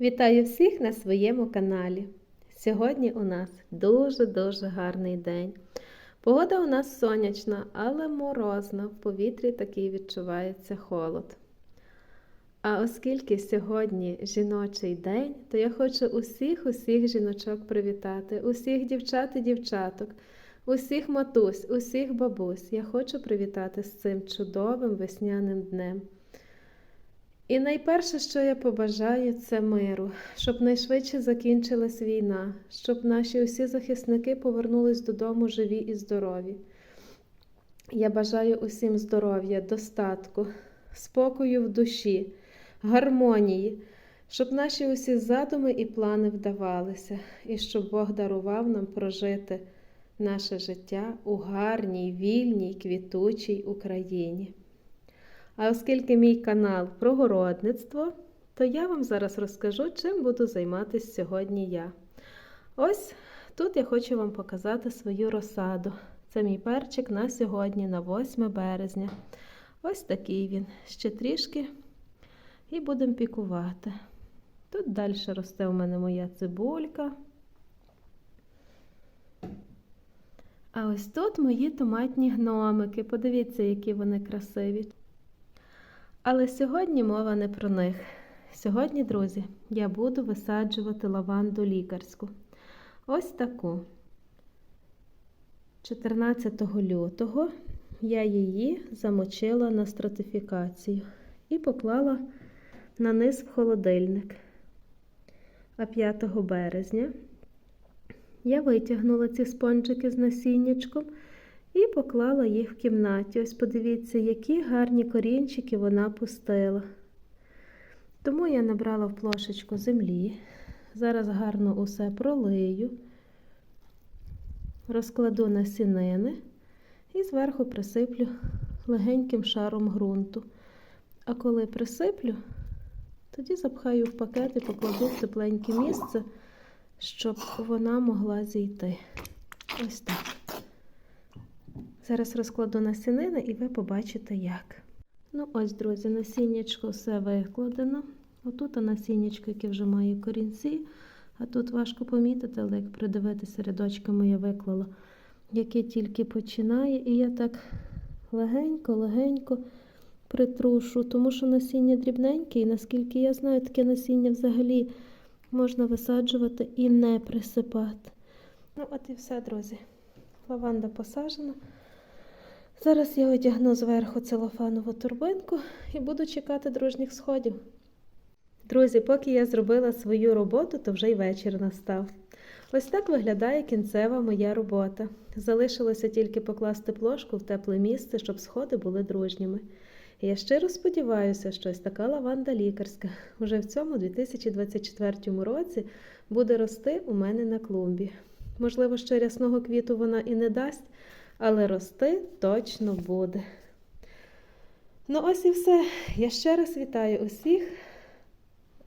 Вітаю всіх на своєму каналі. Сьогодні у нас дуже-дуже гарний день. Погода у нас сонячна, але морозна. В повітрі такий відчувається холод. А оскільки сьогодні жіночий день, то я хочу усіх усіх жіночок привітати, усіх дівчат і дівчаток, усіх матусь, усіх бабусь. Я хочу привітати з цим чудовим весняним днем. І найперше, що я побажаю, це миру, щоб найшвидше закінчилась війна, щоб наші усі захисники повернулись додому живі і здорові. Я бажаю усім здоров'я, достатку, спокою в душі, гармонії, щоб наші усі задуми і плани вдавалися, і щоб Бог дарував нам прожити наше життя у гарній, вільній, квітучій Україні. А оскільки мій канал про городництво, то я вам зараз розкажу, чим буду займатися сьогодні я. Ось тут я хочу вам показати свою розсаду. Це мій перчик на сьогодні, на 8 березня. Ось такий він. Ще трішки і будемо пікувати. Тут далі росте у мене моя цибулька. А ось тут мої томатні гномики. Подивіться, які вони красиві. Але сьогодні мова не про них. Сьогодні, друзі, я буду висаджувати лаванду лікарську. Ось таку. 14 лютого я її замочила на стратифікацію і поклала на низ в холодильник. А 5 березня я витягнула ці спонжики з насіннячком і поклала їх в кімнаті. Ось подивіться, які гарні корінчики вона пустила. Тому я набрала в плошечку землі. Зараз гарно усе пролию, розкладу насінини і зверху присиплю легеньким шаром ґрунту. А коли присиплю, тоді запхаю в пакет і покладу в тепленьке місце, щоб вона могла зійти. Ось так. Зараз розкладу насінини і ви побачите як. Ну, ось, друзі, насіннячко все викладено. Отут насіннячко, яке вже має корінці, а тут важко помітити, але як придивитися рядочками я виклала, яке тільки починає. І я так легенько-легенько притрушу, тому що насіння дрібненьке, і наскільки я знаю, таке насіння взагалі можна висаджувати і не присипати. Ну, от і все, друзі. Лаванда посаджена. Зараз я одягну зверху целофанову турбинку і буду чекати дружніх сходів. Друзі, поки я зробила свою роботу, то вже й вечір настав. Ось так виглядає кінцева моя робота. Залишилося тільки покласти плошку в тепле місце, щоб сходи були дружніми. Я щиро сподіваюся, що ось така лаванда лікарська уже в цьому 2024 році буде рости у мене на клумбі. Можливо, ще рясного квіту вона і не дасть, але рости точно буде. Ну, ось і все. Я ще раз вітаю усіх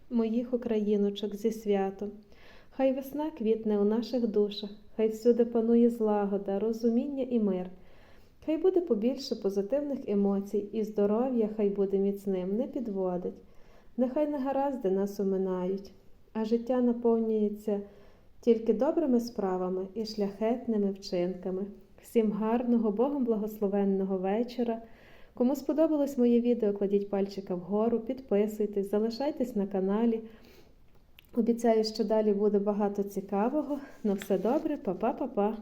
моїх україночок зі святом. Хай весна квітне у наших душах, хай всюди панує злагода, розуміння і мир. Хай буде побільше позитивних емоцій, і здоров'я хай буде міцним, не підводить. Нехай негаразди нас оминають, а життя наповнюється тільки добрими справами і шляхетними вчинками. Всім гарного, Богом благословенного вечора. Кому сподобалось моє відео, кладіть пальчика вгору, підписуйтесь, залишайтесь на каналі. Обіцяю, що далі буде багато цікавого. На все добре, па-па-па-па!